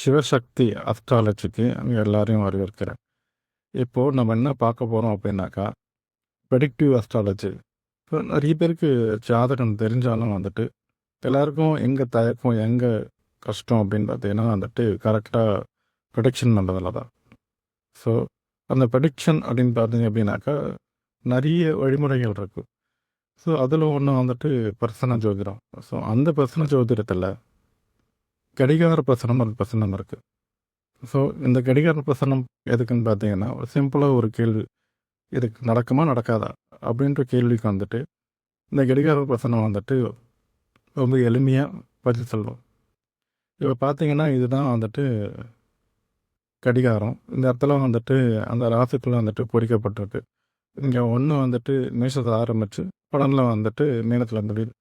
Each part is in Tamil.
சிவசக்தி அஸ்ட்ராலஜிக்கு அங்கே எல்லாரையும் வரவேற்கிறேன். இப்போது நம்ம என்ன பார்க்க போகிறோம் அப்படின்னாக்கா ப்ரெடிக்டிவ் அஸ்ட்ராலஜி இப்போ நிறைய பேருக்கு ஜாதகம் தெரிஞ்சாலும் வந்துட்டு எல்லாருக்கும் எங்கே தயக்கம் எங்கே கஷ்டம் அப்படின்னு பார்த்தீங்கன்னா வந்துட்டு கரெக்டாக ப்ரொடெக்ஷன் பண்ணுறதுல தான். ஸோ அந்த ப்ரடிக்ஷன் அப்படின்னு பார்த்தீங்க அப்படின்னாக்கா நிறைய வழிமுறைகள் இருக்குது ஸோ அதில் ஒன்று வந்துட்டு பர்சன ஜோதிடம். ஸோ அந்த பர்சன ஜோதிடத்தில் கடிகார பிரசனம் ஒரு பிரசனம் இருக்குது ஸோ இந்த கடிகார பிரசனம் எதுக்குன்னு பார்த்தீங்கன்னா ஒரு சிம்பிளாக ஒரு கேள்வி இதுக்கு நடக்குமா நடக்காதா அப்படின்ற கேள்விக்கு வந்துட்டு இந்த கடிகார பிரசனம் வந்துட்டு ரொம்ப எளிமையாக பதில் சொல்லும். இப்போ பார்த்தீங்கன்னா இதுதான் வந்துட்டு கடிகாரம். இந்த இடத்துல வந்துட்டு அந்த ராசிக்குள்ளே வந்துட்டு பொறிக்கப்பட்டிருக்கு. இங்கே ஒன்று வந்துட்டு மேஷத்தில் ஆரம்பித்து படனில் வந்துட்டு மீனத்தில் முடியுது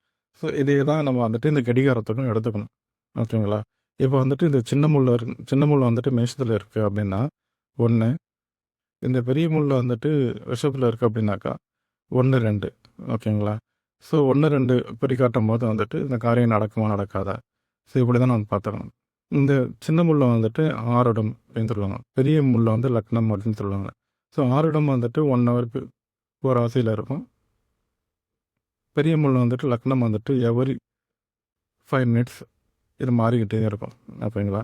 ஸோ இதே தான் நம்ம வந்துட்டு இந்த கடிகாரத்துக்கும் எடுத்துக்கணும். ஓகேங்களா? இப்போ வந்துட்டு இந்த சின்ன முள்ள சின்ன முள்ள வந்துட்டு மேஷத்தில் இருக்குது அப்படின்னா ஒன்று இந்த பெரிய முள்ள வந்துட்டு ரிஷபத்தில் இருக்குது அப்படின்னாக்கா ஒன்று ரெண்டு. ஓகேங்களா? ஸோ ஒன்று ரெண்டு பிரிக்காட்டும் போது வந்துட்டு இந்த காரியம் நடக்குமா நடக்காதா? ஸோ இப்படி தான் நம்ம பார்த்துக்கணும் இந்த சின்ன முள்ள வந்துட்டு ஆறுடம் அப்படின்னு சொல்லுவாங்க. பெரிய முள்ள வந்து லக்னம் அப்படின்னு சொல்லுவாங்க. ஸோ ஆறுடம் வந்துட்டு ஒன் ஹவர் ஒரு ராசியில் இருக்கும். பெரிய முள்ள வந்துட்டு லக்னம் வந்துட்டு எவரி ஃபைவ் மினிட்ஸ் இது மாறிக்கிட்டே இருக்கும். ஓகேங்களா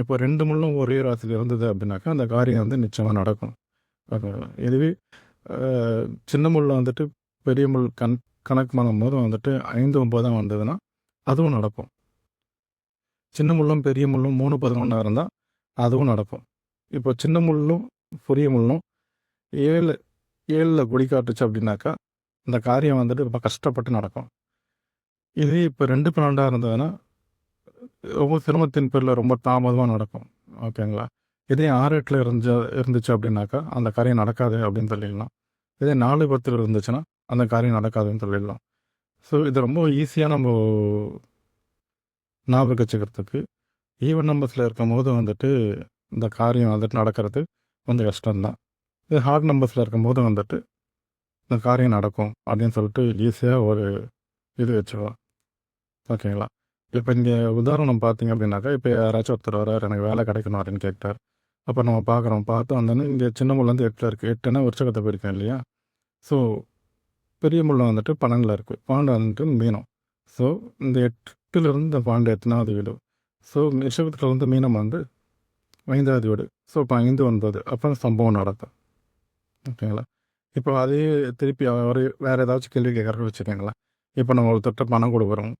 இப்போ ரெண்டு முள்ளும் ஒரே ராசியில் இருந்தது அப்படின்னாக்கா அந்த காரியம் வந்து நிச்சயமாக நடக்கும். ஓகேங்களா இதுவே சின்ன முள்ள வந்துட்டு பெரிய முள் கண் கணக்கு பண்ணும்போது வந்துட்டு ஐந்து ஒம்பதாம் வந்ததுன்னா அதுவும் நடக்கும். சின்ன முள்ளும் பெரிய முள்ளும் மூணு பதினொன்றா இருந்தால் அதுவும் நடக்கும். இப்போ சின்ன முள்ளும் பெரிய முள்ளும் ஏழு ஏழில் குடி காட்டுச்சு அப்படின்னாக்கா இந்த காரியம் வந்துட்டு ரொம்ப கஷ்டப்பட்டு நடக்கும். இதே இப்போ ரெண்டு பன்னெண்டாக இருந்ததுன்னா ரொம்ப சிரமத்தின் பேரில் ரொம்ப தாமதமாக நடக்கும். ஓகேங்களா? இதே ஆறு எட்டில் இருந்துச்சு இருந்துச்சு அப்படின்னாக்கா அந்த காரியம் நடக்காது அப்படின்னு சொல்லிடலாம். இதே நாலு பத்தில் இருந்துச்சுன்னா அந்த காரியம் நடக்காதுன்னு சொல்லிடலாம். ஸோ இது ரொம்ப ஈஸியாக நம்ம ஞாபகம் வச்சுக்கிறதுக்கு ஈவன் நம்பர்ஸில் இருக்கும் போது வந்துட்டு இந்த காரியம் வந்துட்டு நடக்கிறது கொஞ்சம் கஷ்டம்தான். இது ஹார்ட் நம்பர்ஸில் இருக்கும் போது வந்துட்டு இந்த காரியம் நடக்கும் அப்படின்னு சொல்லிட்டு ஈஸியாக ஒரு இது வச்சுக்கலாம். ஓகேங்களா? இப்போ இங்கே உதாரணம் பார்த்தீங்க அப்படின்னாக்கா இப்போ யாராச்சும் ஒருத்தர் வரார் எனக்கு வேலை கிடைக்கணும் அப்படின்னு கேட்டார். அப்போ நம்ம பார்க்குறோம் பார்த்து அந்த இங்கே சின்ன முள்ள எட்டில் இருக்குது எட்டுனா உற்சகத்தை போயிருக்கேன் இல்லையா? ஸோ பெரிய முள்ள வந்துட்டு பன்னெண்டில் இருக்குது பாண்டு வந்துட்டு மீனம். ஸோ இந்த எட்டுலேருந்து இந்த பாண்டு எத்தனாவது வீடு? ஸோ ரிஷபத்தில் வந்து மீனம் வந்து ஐந்தாவது வீடு. ஸோ இப்போ ஐந்து ஒன்பது. அப்போ சம்பவம் நடக்கும். ஓகேங்களா? இப்போ அதே திருப்பி அவர் வேறு ஏதாச்சும் கேள்வி கேட்குறக்கு வச்சுக்கோங்களேன். இப்போ நம்ம ஒருத்தர்கிட்ட பணம் கொடுக்குறோம்.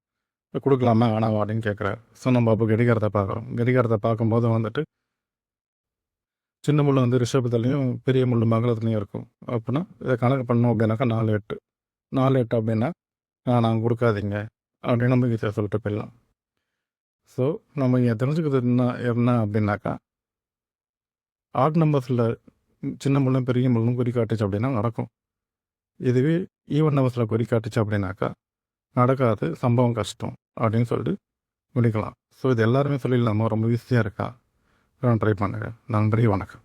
கொடுக்கலாமா வேணாமா அப்படின்னு கேட்குறாரு ஸோ நம்ம அப்போ கடிகாரத்தை பார்க்குறோம். கடிகாரத்தை பார்க்கும்போது வந்துட்டு சின்ன முள் வந்து ரிஷபத்துலேயும் பெரிய முள் மகளத்துலேயும் இருக்கும். அப்படின்னா இதை கணக்கு பண்ணோம் அப்படின்னாக்கா நாலு எட்டு. நாலு எட்டு அப்படின்னா நான் கொடுக்காதீங்க. அப்படின்னு நம்ம ஈஸியாக சொல்லிட்டு போயிடலாம். ஸோ நம்ம இங்கே தெரிஞ்சுக்கிறது என்ன என்ன அப்படின்னாக்கா ஆட் நம்பர்ஸில் சின்ன முள்ளும் பெரிய முள்ளும் குறி காட்டுச்சு அப்படின்னா நடக்கும். இதுவே ஈவன் நம்பர்ஸில் குறி காட்டுச்சு அப்படின்னாக்கா நடக்காது சம்பவம் கஷ்டம் அப்படின்னு சொல்லிட்டு முடிக்கலாம் ஸோ இது எல்லாருமே சொல்லிடலாமா? ரொம்ப ஈஸியாக இருக்கா? ட்ரை பண்ணுங்கள் நன்றி வணக்கம்.